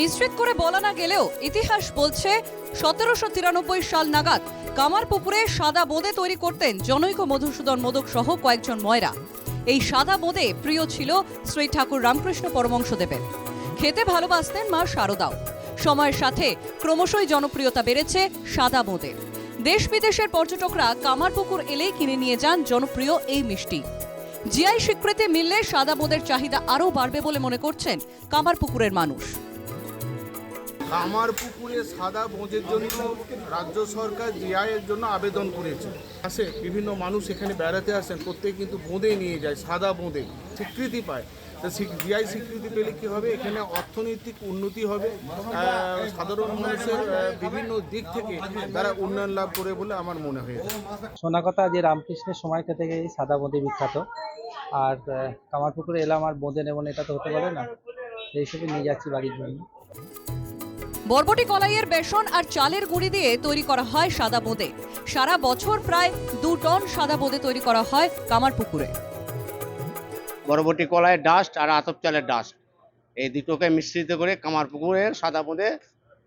নিশ্চিত করে বলা না গেলেও ইতিহাস বলছে সতেরোশো তিরানব্বই সাল নাগাদ কামারপুকুরে সাদা বোঁদে তৈরি করতেন জনৈক মধুসূদন মোদক সহ কয়েকজন ময়রা। এই সাদা বোঁদে প্রিয় ছিল শ্রী ঠাকুর রামকৃষ্ণ পরমংশদেবের খেতে ভালোবাসতেন মা শারদাও। সময়ের সাথে ক্রমশই জনপ্রিয়তা বেড়েছে সাদা বোঁদের দেশ বিদেশের পর্যটকরা কামারপুকুর এলেই কিনে নিয়ে যান জনপ্রিয় এই মিষ্টি। জিআই স্বীকৃতি মিললে সাদা বোঁদের চাহিদা আরও বাড়বে বলে মনে করছেন কামারপুকুরের মানুষ। কামার পুকুরে সাদা বোঁজের জন্য রাজ্য সরকার জিআইয়ের জন্য আবেদন করেছে। আসে, বিভিন্ন মানুষ এখানে বেড়াতে আসেন, প্রত্যেকে কিন্তু বোঁদে নিয়ে যায়, সাদা বোঁদে। স্বীকৃতি পায়। তো জিআই স্বীকৃতি পেলে কি হবে? এখানে অর্থনৈতিক উন্নতি হবে। সাধারণ মানুষের বিভিন্ন দিক থেকে তারা উন্নয়ন লাভ করে বলে আমার মনে হয়েছে শোনা কথা যে রামকৃষ্ণের সময় থেকে এই সাদা বোঁদে বিখ্যাত। আর কামারপুকুরে এলাম, আর বোঁদে নেব এটা তো হতে পারে না। সেই হিসেবে নিয়ে যাচ্ছি বাড়ির জন্য। বরবটি কলাইয়ের বেসন আর চালের গুঁড়ি দিয়ে তৈরি করা হয় সাদা বোঁদে। সারা বছর প্রায় দু টন সাদা বোঁদে তৈরি করা হয় কামারপুকুরে। বরবটি কলায় ডাস্ট আর আতপ চালের ডাস্ট এই দুটোকে মিশ্রিত করে কামার কামারপুকুরের সাদা বোঁদে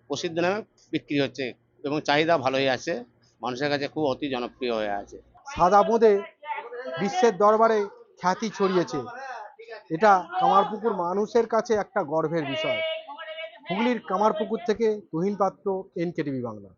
প্রসিদ্ধ নামে বিক্রি হচ্ছে এবং চাহিদা ভালোই আছে। মানুষের কাছে খুব অতি জনপ্রিয় হয়ে আছে। সাদা বোঁদে বিশ্বের দরবারে খ্যাতি ছড়িয়েছে। এটা কামারপুকুর মানুষের কাছে একটা গর্বের বিষয়। হুগলির কামারপুকুর থেকে তুহিন পাত্র এনকেটিভি বাংলা।